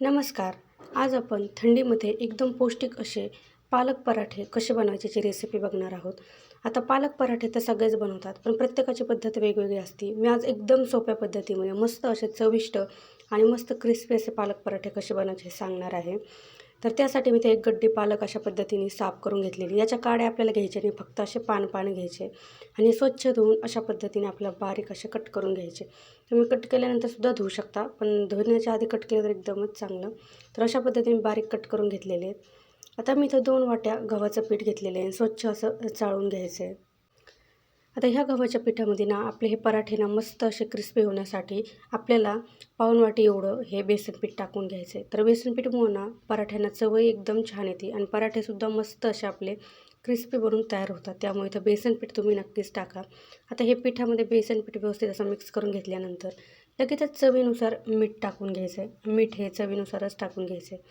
नमस्कार. आज आपण थंडीमध्ये एकदम पौष्टिक असे पालक पराठे कसे बनवायची रेसिपी बघणार आहोत. आता पालक पराठे तर सगळेच बनवतात पण प्रत्येकाची पद्धत वेगवेगळी असते. मी आज एकदम सोप्या पद्धतीमध्ये मस्त असे चविष्ट आणि मस्त क्रिस्पी असे पालक पराठे कसे बनवायचे हे सांगणार आहे. तर त्यासाठी मी ते एक गड्डी पालक अशा पद्धतीने साफ करून घेतलेली. याच्या काड्या आपल्याला घ्यायचे नाही फक्त असे पान पान घ्यायचे आणि स्वच्छ धुवून अशा पद्धतीने आपल्याला बारीक असे कट करून घ्यायचे. तुम्ही कट केल्यानंतरसुद्धा धुवू शकता पण धुण्याच्या आधी कट केलं तर एकदमच चांगलं. तर अशा पद्धतीने बारीक कट करून घेतलेले आहेत. आता मी इथं दोन वाट्या गव्हाचं पीठ घेतलेलं आहे स्वच्छ असं चाळून घ्यायचं आहे. आता ह्या गव्हाच्या पिठामध्ये ना आपले हे पराठे ना मस्त असे क्रिस्पी होण्यासाठी आपल्याला पाऊण एवढं हे बेसन पीठ टाकून घ्यायचं आहे. तर बेसन पीठमुळं ना पराठ्यांना चवही एकदम छान येते आणि पराठेसुद्धा मस्त असे आपले क्रिस्पी बनून तयार होतात. त्यामुळे इथं बेसन पीठ तुम्ही नक्कीच टाका. आता हे पिठामध्ये बेसन पीठ व्यवस्थित असं मिक्स करून घेतल्यानंतर लगेचच चवीनुसार मीठ टाकून घ्यायचं आहे. मीठ हे चवीनुसारच टाकून घ्यायचं आहे.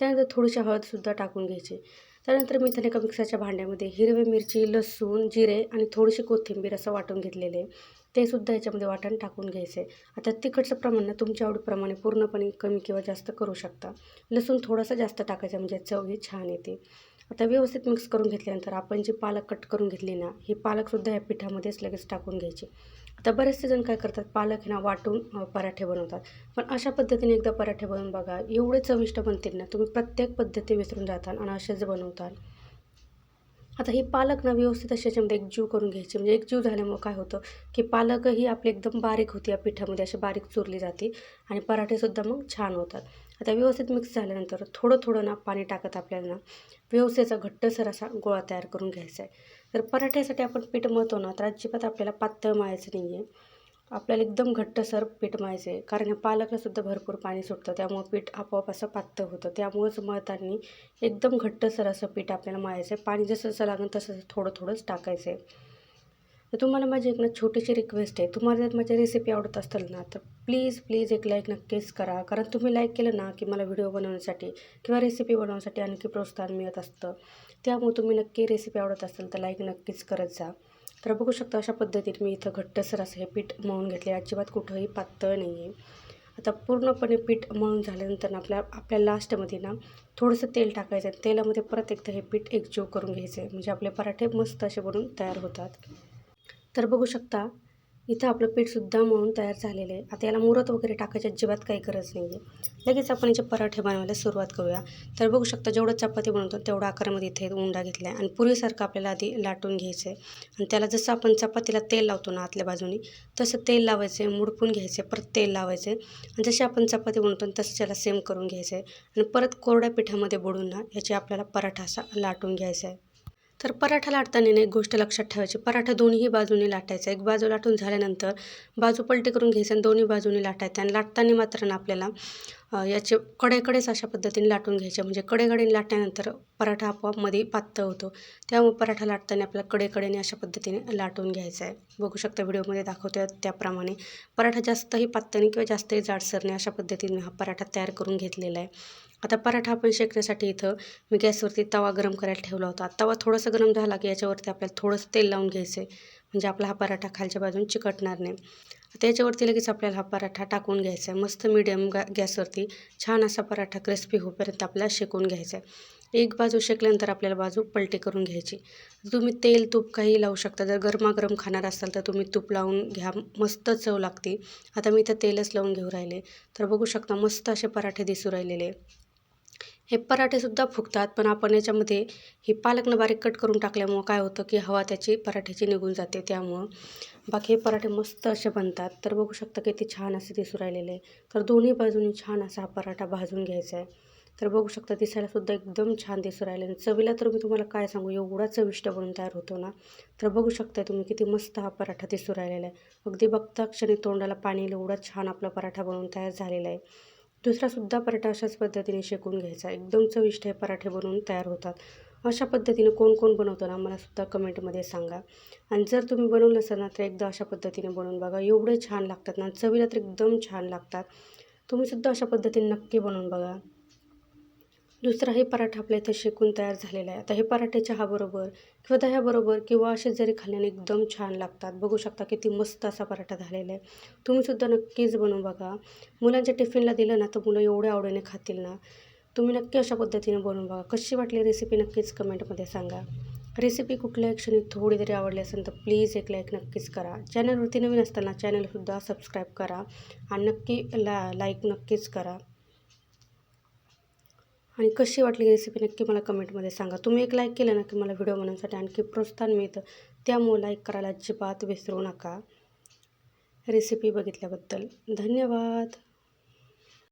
त्यानंतर थोडीशी हळदसुद्धा टाकून घ्यायची त्यानंतर मी त्याने एका मिक्सरच्या भांड्यामध्ये हिरवी मिरची लसूण जिरे आणि थोडीशी कोथिंबीर असं वाटून घेतलेले. ते सुद्धा याच्यामध्ये वाटण टाकून घ्यायचे. आता तिखटचं प्रमाण तुमच्या आवडीप्रमाणे पूर्णपणे कमी किंवा जास्त करू शकता. लसूण थोडंसं जास्त टाकायचं म्हणजे चव ही छान येते. आता व्यवस्थित मिक्स करून घेतल्यानंतर आपण जी पालक कट करून घेतली ना ही पालकसुद्धा या पिठामध्येच लगेच टाकून घ्यायची. आता बरेचसे जण काय करतात पालक हे ना वाटून पराठे बनवतात. पण अशा पद्धतीने एकदा पराठे बनवून बघा एवढे चविष्ट बनतील ना तुम्ही प्रत्येक पद्धती विसरून जाताल आणि असेच बनवताल. आता ही पालक ना व्यवस्थित अशी याच्यामध्ये एकजीव करून घ्यायची. म्हणजे एकजीव झाल्यामुळं काय होतं की पालकही आपली एकदम बारीक होती या पिठामध्ये अशी बारीक चुरली जाते आणि पराठेसुद्धा मग छान होतात. आता व्यवस्थित मिक्स झाल्यानंतर थोडं थोडं ना पाणी टाकत आपल्याला ना व्यवस्थेचा घट्टसर असा गोळा तयार करून घ्यायचा आहे. तर पराठ्यासाठी आपण पीठ मळतो ना तर अजिबात आपल्याला पातळ मळायचं नाही आहे आपल्याला एकदम घट्टसर पीठ मळायचं आहे. कारण या पालकलासुद्धा भरपूर पाणी सुटतं त्यामुळं पीठ आपोआप असं पातळ होतं. त्यामुळंच मळताना एकदम घट्टसर असं पीठ आपल्याला मळायचं आहे. पाणी जसं जसं लागेल तसं थोडं थोडंच टाकायचं आहे. तर तुम्हाला माझी एक ना छोटीशी रिक्वेस्ट आहे. तुम्हाला जर माझ्या रेसिपी आवडत असतील ना तर प्लीज प्लीज एक लाईक नक्कीच करा. कारण तुम्ही लाईक केलं ना की मला व्हिडिओ बनवण्यासाठी किंवा रेसिपी बनवण्यासाठी आणखी प्रोत्साहन मिळत असतं. त्यामुळे तुम्ही नक्की रेसिपी आवडत असेल तर लाईक नक्कीच करत जा. तर बघू शकता अशा पद्धतीने मी इथं घट्टसर असं हे पीठ मळून घेतले अजिबात कुठंही पातळ नाही आहे आता पूर्णपणे पीठ मळून झाल्यानंतर आपल्या आपल्या लास्टमध्ये ना थोडंसं तेल टाकायचं. आहे तेलामध्ये परत एकदा हे पीठ एकजीव करून घ्यायचं आहे म्हणजे आपले पराठे मस्त असे बनून तयार होतात. तर बघू शकता इथं आपलं पीठसुद्धा मळून तयार झालेलं आहे. आता याला मुरत वगैरे टाकायची अजिबात काही गरज नाही आहे लगेच आपण याचे पराठे बनवायला सुरुवात करूया. तर बघू शकता जेवढं चपाती बनवतो तेवढा आकारामध्ये इथे उंडा घेतला आहे आणि पूर्वीसारखं आपल्याला आधी लाटून घ्यायचं आहे आणि त्याला जसं आपण चपातीला तेल लावतो ना आतल्या बाजूनी तसं तेल लावायचं आहे मुडपून घ्यायचं परत तेल लावायचं आणि जशी आपण चपाती बनवतो तसं त्याला सेम करून घ्यायचं आहे आणि परत कोरड्या पिठामध्ये बुडून ना याची आपल्याला पराठा असा लाटून घ्यायचा आहे तर पराठा लाटताना एक गोष्ट लक्षात ठेवायची. पराठा दोन्ही बाजूने लाटायचा. एक बाजू लाटून झाल्यानंतर बाजू पलटी करून घ्यायचं आणि दोन्ही बाजूने लाटायचं. आणि लाटताना मात्र ना आपल्याला याचे कडेकडेच अशा पद्धतीने लाटून घ्यायचे. म्हणजे कडेकडेने लाटल्यानंतर पराठा आपोआपमध्ये पातळ होतो. त्यामुळे पराठा लाटताना आपल्याला कडेकडेने अशा पद्धतीने लाटून घ्यायचा आहे. बघू शकता व्हिडिओमध्ये दाखवतो त्याप्रमाणे. पराठा जास्तही पातळने किंवा जास्तही जाडसरने अशा पद्धतीने हा पराठा तयार करून घेतलेला आहे. आता पराठा आपण शेकण्यासाठी इथं मी गॅसवरती तवा गरम करायला ठेवला होता. तवा थोडासा गरम झाला की याच्यावरती आपल्याला थोडंसं तेल लावून घ्यायचं आहे. म्हणजे आपला हा पराठा खालच्या बाजून चिकटणार नाही. आता याच्यावरती लगेच आपल्याला हा पराठा टाकून घ्यायचा आहे. मस्त मिडियम गा गॅसवरती छान असा पराठा क्रिस्पी होईपर्यंत आपल्याला शेकून घ्यायचा आहे. एक बाजू शेकल्यानंतर आपल्याला बाजू पलटी करून घ्यायची. तुम्ही तेल तूप काही लावू शकता. जर गरमागरम खाणार असाल तर तुम्ही तूप लावून घ्या. मस्त चव लागते. आता मी इथं तेलच लावून घेऊ राहिले. तर बघू शकता मस्त असे पराठे दिसू राहिलेले. हे पराठेसुद्धा फुगतात पण आपण याच्यामध्ये हे पालकनं बारीक कट करून टाकल्यामुळं काय होतं की हवा त्याची पराठ्याची निघून जाते त्यामुळं. बाकी हे पराठे मस्त असे बनतात. तर बघू शकता किती छान असे दिसू राहिलेले तर दोन्ही बाजूनी छान असा हा पराठा भाजून घ्यायचा आहे. तर बघू शकता दिसायलासुद्धा एकदम छान दिसू राहिले चवीला तर मी तुम्हाला काय सांगू एवढा चविष्ट बनून तयार होतो ना. तर बघू शकता तुम्ही किती मस्त हा पराठा दिसू राहिलेला आहे. अगदी बघता क्षणी तोंडाला पाणी एवढा छान आपला पराठा बनवून तयार झालेला आहे. दुसरासुद्धा पराठा अशाच पद्धतीने शेकून घ्यायचा. एकदम चविष्ट हे पराठे बनवून तयार होतात. अशा पद्धतीने कोण कोण बनवतं ना मला सुद्धा कमेंटमध्ये सांगा. आणि जर तुम्ही बनवलं असाल ना तर एकदा अशा पद्धतीने बनवून बघा. एवढे छान लागतात ना चवीला तर एकदम छान लागतात. तुम्हीसुद्धा अशा पद्धतीने नक्की बनवून बघा. दुसराही पराठा आपल्या इथं शेकून तयार झालेला आहे. आता हे पराठे चहाबरोबर किंवा दह्याबरोबर किंवा असे जरी खाल्ल्याने एकदम छान लागतात. बघू शकता किती मस्त असा पराठा झालेला आहे. तुम्हीसुद्धा नक्कीच बनवून बघा. मुलांच्या टिफिनला दिलं ना तर मुलं एवढ्या आवडीने खातील ना. तुम्ही नक्की अशा पद्धतीने बनवून बघा. कशी वाटली रेसिपी नक्कीच कमेंटमध्ये सांगा. रेसिपी कुठल्याही क्षणी थोडी जरी आवडली असेल तर प्लीज एक लाईक नक्कीच करा. चॅनलवरती नवीन असताना चॅनलसुद्धा सबस्क्राईब करा. आणि नक्की ला लाईक नक्कीच करा. आणि कशी वाटली रेसिपी नक्की मला कमेंटमध्ये सांगा. तुम्ही एक लाईक केलं ना की मला व्हिडिओ बनवण्यासाठी आणखी प्रोत्साहन मिळतं. त्यामुळे लाईक करायला अजिबात विसरू नका. रेसिपी बघितल्याबद्दल धन्यवाद.